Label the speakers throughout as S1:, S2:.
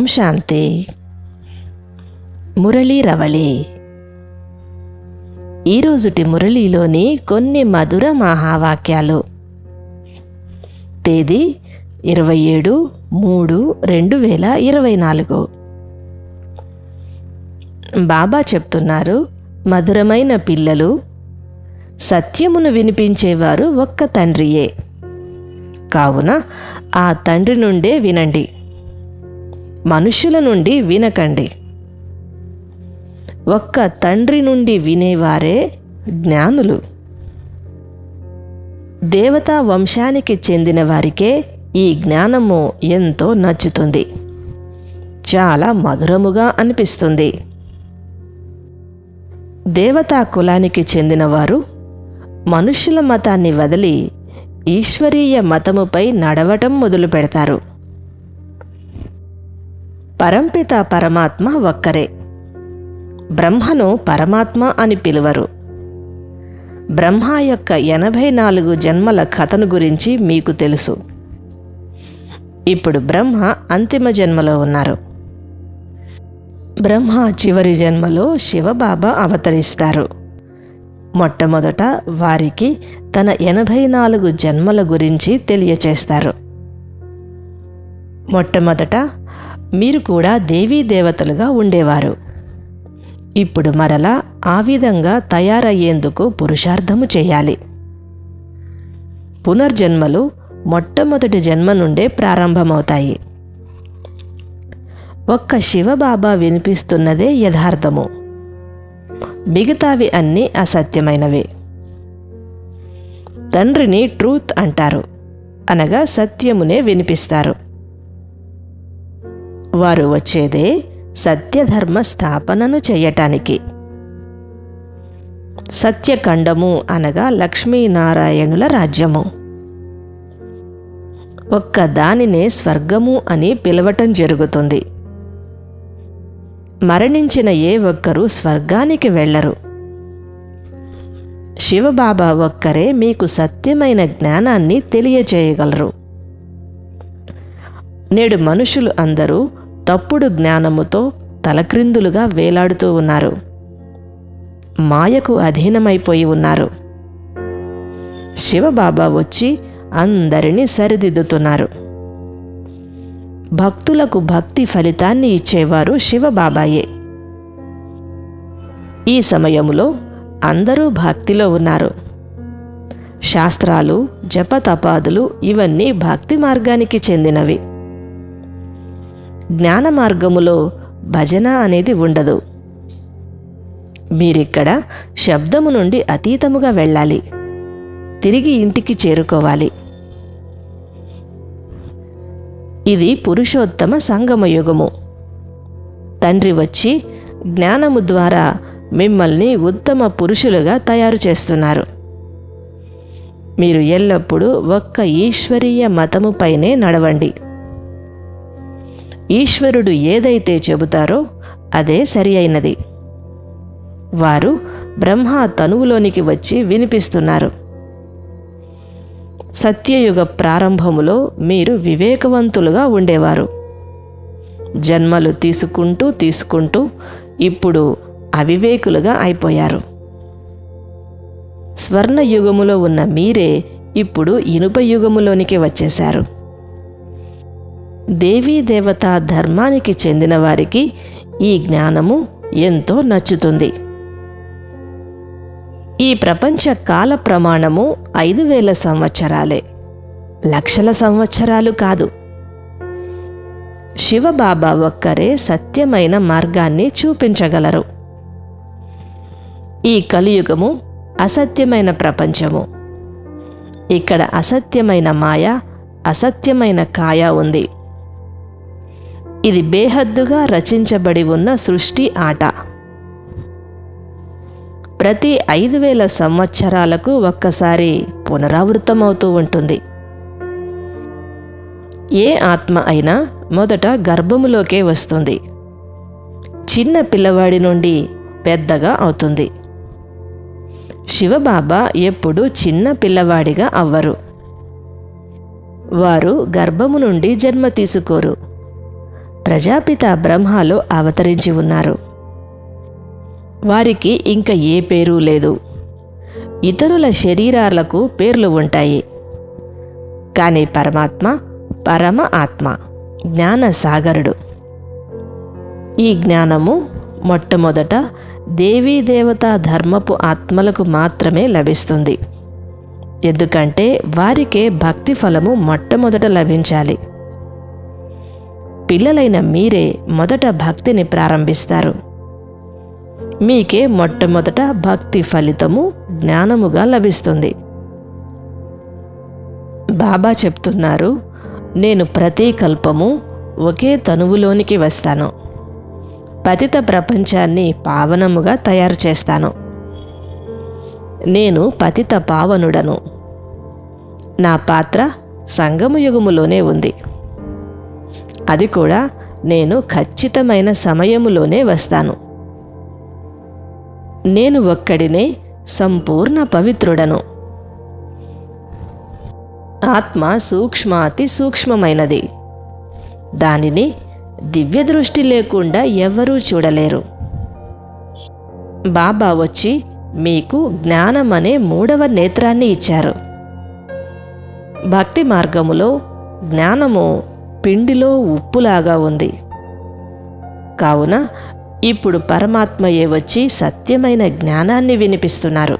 S1: ఓం శాంతి. మురళీ రవళి. ఈరోజుటి మురళీలోని కొన్ని మధుర మహావాక్యాలు. తేదీ ఇరవై ఏడు మూడు రెండు వేల ఇరవై నాలుగు. బాబా చెప్తున్నారు మధురమైన పిల్లలు సత్యమును వినిపించేవారు ఒక్క తండ్రియే. కావున ఆ తండ్రి నుండే వినండి. మనుషుల నుండి వినకండి. ఒక్క తండ్రి నుండి వినేవారే జ్ఞానులు. దేవతా వంశానికి చెందిన వారికే ఈ జ్ఞానము ఎంతో నచ్చుతుంది. చాలా మధురముగా అనిపిస్తుంది. దేవతా కులానికి చెందినవారు మనుష్యుల మతాన్ని వదిలి ఈశ్వరీయ మతముపై నడవటం మొదలు పెడతారు పరంపిత పరమాత్మ ఒక్కరే. బ్రహ్మను పరమాత్మ అని పిలువరు. బ్రహ్మ యొక్క ఎనభై నాలుగు జన్మల కథను గురించి మీకు తెలుసు. ఇప్పుడు బ్రహ్మ అంతిమ జన్మలో ఉన్నారు. బ్రహ్మ చివరి జన్మలో శివబాబా అవతరిస్తారు. మొట్టమొదట వారికి తన ఎనభై నాలుగు జన్మల గురించి తెలియచేస్తారు. మొట్టమొదట మీరు కూడా దేవీ దేవతలుగా ఉండేవారు. ఇప్పుడు మరలా ఆ విధంగా తయారయ్యేందుకు పురుషార్థము చేయాలి. పునర్జన్మలు మొట్టమొదటి జన్మ నుండే ప్రారంభమవుతాయి. ఒక్క శివబాబా వినిపిస్తున్నదే యథార్థము. మిగతావి అన్నీ అసత్యమైనవే. తండ్రిని ట్రూత్ అంటారు. అనగా సత్యమునే వినిపిస్తారు. వారు వచ్చేదే సత్యధర్మ స్థాపనను చేయటానికి. సత్యఖండము అనగా లక్ష్మీనారాయణుల రాజ్యము. ఒక్క దానినే స్వర్గము అని పిలవటం జరుగుతుంది. మరణించిన ఏ ఒక్కరూ స్వర్గానికి వెళ్ళరు. శివబాబా ఒక్కరే మీకు సత్యమైన జ్ఞానాన్ని తెలియచేయగలరు. నేడు మనుషులు అందరూ తప్పుడు జ్ఞానముతో తలక్రిందులుగా వేలాడుతూ ఉన్నారు. మాయకు అధీనమైపోయి ఉన్నారు. శివబాబా వచ్చి అందరినీ సరిదిద్దుతున్నారు. భక్తులకు భక్తి ఫలితాన్ని ఇచ్చేవారు శివబాబాయే. ఈ సమయంలో అందరూ భక్తిలో ఉన్నారు. శాస్త్రాలు జపతపాదులు ఇవన్నీ భక్తి మార్గానికి చెందినవి. జ్ఞాన మార్గములో భజన అనేది ఉండదు. మీరిక్కడ శబ్దము నుండి అతీతముగా వెళ్ళాలి. తిరిగి ఇంటికి చేరుకోవాలి. ఇది పురుషోత్తమ సంగమ యుగము. తండ్రి వచ్చి జ్ఞానము ద్వారా మిమ్మల్ని ఉత్తమ పురుషులుగా తయారు చేస్తున్నారు. మీరు ఎల్లప్పుడూ ఒక్క ఈశ్వరీయ మతముపైనే నడవండి. ఈశ్వరుడు ఏదైతే చెబుతారో అదే సరి అయినది. వారు బ్రహ్మ తనువులోనికి వచ్చి వినిపిస్తున్నారు. సత్యయుగ ప్రారంభములో మీరు వివేకవంతులుగా ఉండేవారు. జన్మలు తీసుకుంటూ తీసుకుంటూ ఇప్పుడు అవివేకులుగా అయిపోయారు. స్వర్ణ యుగములో ఉన్న మీరే ఇప్పుడు ఇనుప యుగములోనికి వచ్చేశారు. దేవీ దేవతా ధర్మానికి చెందిన వారికి ఈ జ్ఞానము ఎంతో నచ్చుతుంది. ఈ ప్రపంచ కాల ప్రమాణము ఐదు వేల సంవత్సరాలే. లక్షల సంవత్సరాలు కాదు. శివబాబా ఒక్కరే సత్యమైన మార్గాన్ని చూపించగలరు. ఈ కలియుగము అసత్యమైన ప్రపంచము. ఇక్కడ అసత్యమైన మాయ అసత్యమైన కాయ ఉంది. ఇది బేహద్దుగా రచించబడి ఉన్న సృష్టి ఆట. ప్రతి ఐదు వేల సంవత్సరాలకు ఒక్కసారి పునరావృతమవుతూ ఉంటుంది. ఏ ఆత్మ అయినా మొదట గర్భములోకే వస్తుంది. చిన్న పిల్లవాడి నుండి పెద్దగా అవుతుంది. శివబాబా ఎప్పుడు చిన్న పిల్లవాడిగా అవ్వరు. వారు గర్భము నుండి జన్మ తీసుకోరు. ప్రజాపిత బ్రహ్మలో అవతరించి ఉన్నారు. వారికి ఇంకా ఏ పేరు లేదు. ఇతరుల శరీరాలకు పేర్లు ఉంటాయి. కానీ పరమాత్మ పరమ ఆత్మ జ్ఞాన సాగరుడు ఈ జ్ఞానము మొట్టమొదట దేవీ ధర్మపు ఆత్మలకు మాత్రమే లభిస్తుంది. ఎందుకంటే వారికే భక్తి ఫలము మొట్టమొదట లభించాలి. పిల్లలైన మీరే మొదట భక్తిని ప్రారంభిస్తారు. మీకే మొట్టమొదట భక్తి ఫలితము జ్ఞానముగా లభిస్తుంది. బాబా చెప్తున్నారు నేను ప్రతి కల్పము ఒకే తనువులోనికి వస్తాను. పతిత ప్రపంచాన్ని పావనముగా తయారు చేస్తాను. నేను పతిత పావనుడను. నా పాత్ర సంగమయుగములోనే ఉంది. అది కూడా నేను ఖచ్చితమైన సమయములోనే వస్తాను. నేను ఒక్కడినే సంపూర్ణ పవిత్రుడను. ఆత్మ సూక్ష్మాతి సూక్ష్మమైనది. దానిని దివ్య దృష్టి లేకుండా ఎవరూ చూడలేరు. బాబా వచ్చి మీకు జ్ఞానం అనే మూడవ నేత్రాన్ని ఇచ్చారు. భక్తి మార్గములో జ్ఞానము పిండిలో ఉప్పులాగా ఉంది. కావున ఇప్పుడు పరమాత్మయే వచ్చి సత్యమైన జ్ఞానాన్ని వినిపిస్తున్నారు.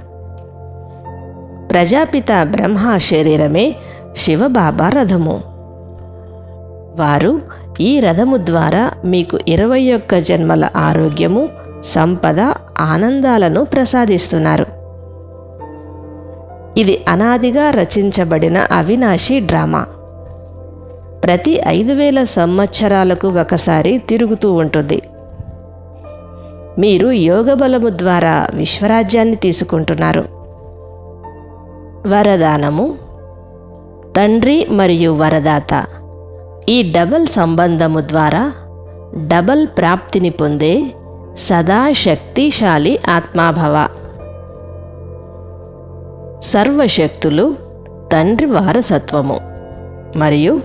S1: ప్రజాపిత బ్రహ్మ శరీరమే శివబాబా రథము. వారు ఈ రథము ద్వారా మీకు ఇరవై ఒక్క జన్మల ఆరోగ్యము సంపద ఆనందాలను ప్రసాదిస్తున్నారు. ఇది అనాదిగా రచించబడిన అవినాశి డ్రామా. ప్రతి ఐదు వేల సంవత్సరాలకు ఒకసారి తిరుగుతూ ఉంటుంది. మీరు యోగ బలము ద్వారా విశ్వరాజ్యాన్ని తీసుకుంటున్నారు. వరదానము తండ్రి మరియు వరదాత ఈ డబల్ సంబంధము ద్వారా డబల్ ప్రాప్తిని పొందే సదా శక్తిశాలి ఆత్మాభవ. సర్వశక్తులు తండ్రి వారసత్వము. మరియు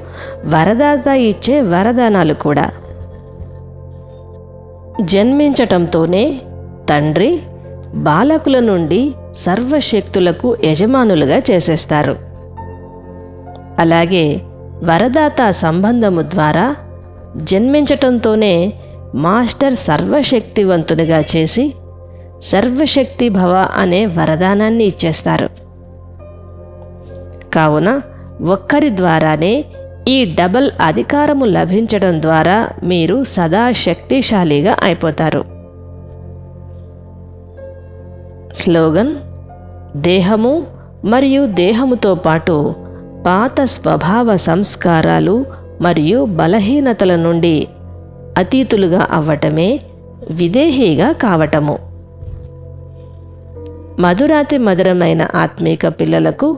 S1: వరదాత ఇచ్చే వరదానాలు కూడా. జన్మించటంతోనే తండ్రి బాలకుల నుండి సర్వశక్తులకు యజమానులుగా చేసేస్తారు. అలాగే వరదాత సంబంధము ద్వారా జన్మించటంతోనే మాస్టర్ సర్వశక్తివంతునిగా చేసి సర్వశక్తి భవ అనే వరదానాన్ని ఇచ్చేస్తారు. కావున ఒక్కరి ద్వారానే ఈ డబల్ అధికారము లభించడం ద్వారా మీరు సదా శక్తిశాలిగా అయిపోతారు. స్లోగన్ దేహము మరియు దేహముతో పాటు పాత స్వభావ సంస్కారాలు మరియు బలహీనతల నుండి అతీతులుగా అవ్వటమే విదేహీగా కావటము. మధురాతి మధురమైన ఆత్మీక పిల్లలకు